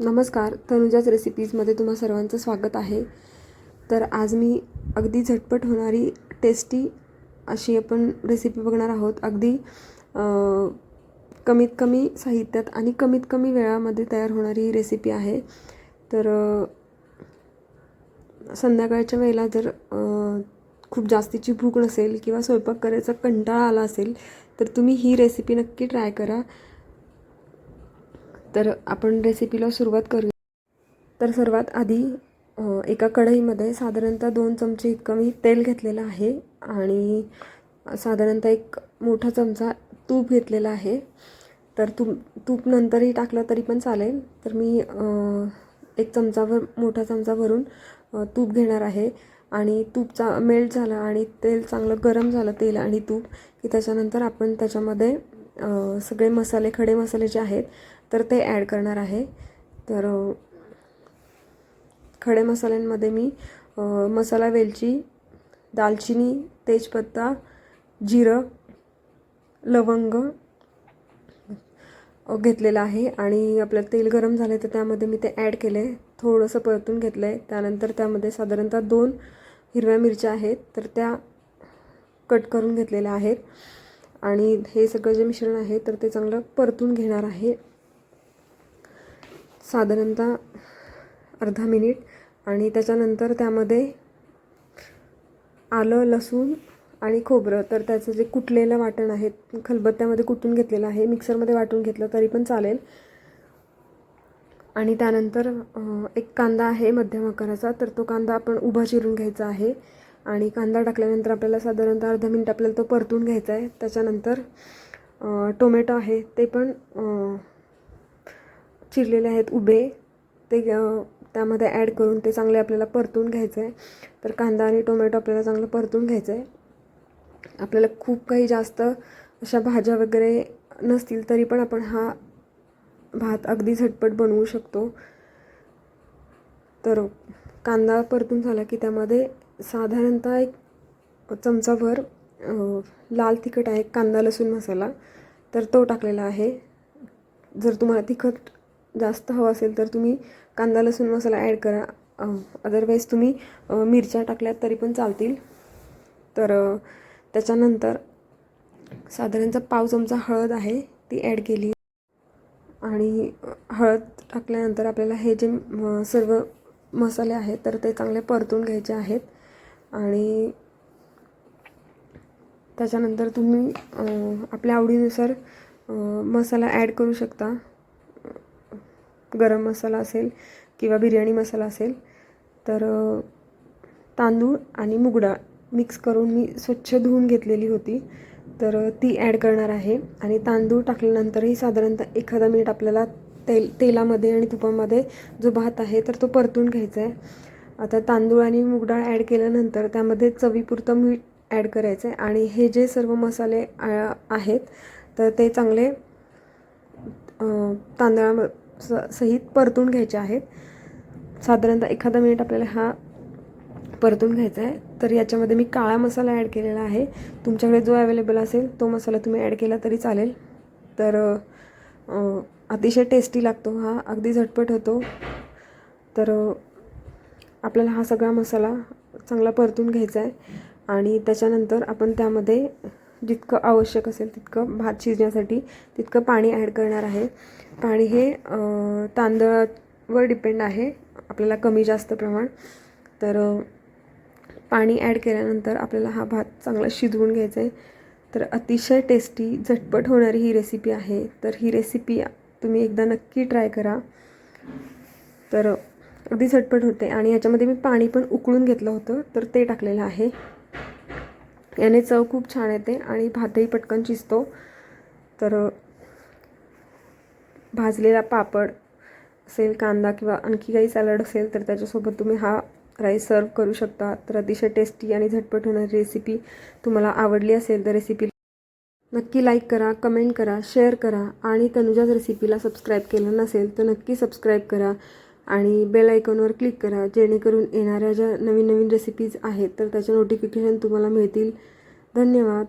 नमस्कार तनुजाच रेसिपीजमध्ये तुम्हा सर्वांचं स्वागत आहे. तर आज मी अगदी झटपट होणारी टेस्टी अशी आपण रेसिपी बघणार आहोत. अगदी कमीत कमी साहित्यात आणि कमीत कमी वेळामध्ये तयार होणारी ही रेसिपी आहे. तर संध्याकाळच्या वेळेला जर खूप जास्तीची भूक नसेल किंवा स्वयंपाक करायचा कंटाळा आला असेल तर तुम्ही ही रेसिपी नक्की ट्राय करा. तर आपण रेसिपीला सुरुवात करूया. तर सर्वात आधी एका कढईमध्ये साधारणतः दोन चमचे इतकं मी तेल घेतलेलं आहे आणि साधारणतः एक मोठा चमचा तूप घेतलेला आहे. तर तूप तूप नंतरही टाकलं तरी पण चालेल. तर मी एक चमचाभर मोठा चमचा भरून तूप घेणार आहे. आणि तूपचा मेल्ट झाला आणि तेल चांगलं गरम झालं तेल आणि तूप की त्याच्यानंतर आपण त्याच्यामध्ये सगळे मसाले खडे मसाले जे आहेत तर ते ॲड करणार आहे. तर खडे मसाल्यांमध्ये मी मसाला वेलची दालचिनी तेजपत्ता जिरं लवंग घेतलेलं आहे. आणि आपलं तेल गरम झालं तर त्यामध्ये मी ते ॲड केलं आहे थोडंसं परतून घेतलं आहे त्यानंतर त्यामध्ये साधारणतः दोन हिरव्या मिरच्या आहेत. तर त्या कट करून घेतलेल्या आहेत. आणि हे सगळं जे मिश्रण आहे तर ते चांगलं परतून घेणार आहे. साधारणतः अर्धा मिनिट आणि त्याच्यानंतर त्यामध्ये आलं लसूण आणि खोबरं. तर त्याचं जे कुटलेलं वाटण आहे खलबत्त्यामध्ये कुटून घेतलेलं आहे मिक्सरमध्ये वाटून घेतलं तरी पण चालेल. आणि त्यानंतर एक कांदा आहे मध्यम आकाराचा तर तो कांदा आपण उभा चिरून घ्यायचा आहे. आणि कांदा टाकल्यानंतर आपल्याला साधारणतः अर्धा मिनिट आपल्याला तो परतून घ्यायचा आहे. त्याच्यानंतर टोमॅटो आहे ते पण चिरलेले आहेत उभे. ते त्यामध्ये ॲड करून ते चांगले आपल्याला परतून घ्यायचं आहे तर कांदा आणि टोमॅटो आपल्याला चांगलं परतून घ्यायचं आहे आपल्याला खूप काही जास्त अशा भाज्या वगैरे नसतील तरी पण आपण हा भात अगदी झटपट बनवू शकतो. तर कांदा परतून झाला की त्यामध्ये साधारणतः एक चमचाभर लाल तिखट आहे कांदा लसूण मसाला. तर तो टाकलेला आहे. जर तुम्हाला तिखट जास्त हवं असेल तर तुम्ही कांदा लसूण मसाला ॲड करा. अदरवाईज तुम्ही मिरच्या टाकल्यात तरी पण चालतील. तर त्याच्यानंतर साधारणतः पाव चमचा हळद आहे ती ॲड केली. आणि हळद टाकल्यानंतर आपल्याला हे जे सर्व मसाले आहेत तर ते चांगले परतून घ्यायचे आहेत. आणि त्याच्यानंतर तुम्ही आपल्या आवडीनुसार मसाला ॲड करू शकता. गरम मसाला असेल किंवा बिर्याणी मसाला असेल तर तांदूळ आणि मुगडाळ मिक्स करून मी स्वच्छ धुवून घेतलेली होती. तर ती ॲड करणार आहे आणि तांदूळ टाकल्यानंतरही साधारणतः एखादा मिनिट आपल्याला तेल तेलामध्ये आणि तुपामध्ये जो भात आहे तर तो परतून घ्यायचा आहे. आता तांदूळ आणि मुगडाळ ॲड केल्यानंतर त्यामध्ये चवीपुरतं मीठ ॲड करायचं आहे आणि हे जे सर्व मसाले आहेत तर ते चांगले अ, तांदळा स सहित परतून घ्यायचे आहेत. साधारणतः एखादा मिनिट आपल्याला हा परतून घ्यायचा आहे. तर याच्यामध्ये मी काळा मसाला ॲड केलेला आहे. तुमच्याकडे जो अवेलेबल असेल तो मसाला तुम्ही ॲड केला तरी चालेल. तर अतिशय टेस्टी लागतो हा. अगदी झटपट होतो. तर आपल्याला हा सगळा मसाला चांगला परतून घ्यायचा आहे. आणि त्याच्यानंतर आपण त्यामध्ये जितकं आवश्यक असेल तितकं भात शिजण्यासाठी तितकं पाणी ॲड करणार आहे. पाणी हे तांदळावर डिपेंड आहे. आपल्याला कमी जास्त प्रमाण. तर पाणी ॲड केल्यानंतर आपल्याला हा भात चांगला शिजवून घ्यायचा आहे. तर अतिशय टेस्टी झटपट होणारी ही रेसिपी आहे. तर ही रेसिपी तुम्ही एकदा नक्की ट्राय करा. तर अगदी झटपट होते. आणि याच्यामध्ये मी पाणी पण उकळून घेतलं होतं तर ते टाकलेलं आहे. याने चव खूप छान येते आणि भातही पटकन शिजतो. तर भाजलेला पापड असेल कांदा किंवा आणखी काही सॅलड असेल तर त्याच्यासोबत तुम्ही हा राईस सर्व करू शकता. तर अतिशय टेस्टी आणि झटपट होणारी रेसिपी तुम्हाला आवडली असेल तर रेसिपी नक्की लाईक करा कमेंट करा शेअर करा आणि तनुजाच रेसिपीला सबस्क्राईब केलं नसेल तर नक्की सबस्क्राईब करा. आणि बेल आयकॉनवर क्लिक करा जेणेकरून येणाऱ्या ज्या नवीन नवीन रेसिपीज आहेत तर त्याचे नोटिफिकेशन तुम्हाला मिळतील. धन्यवाद.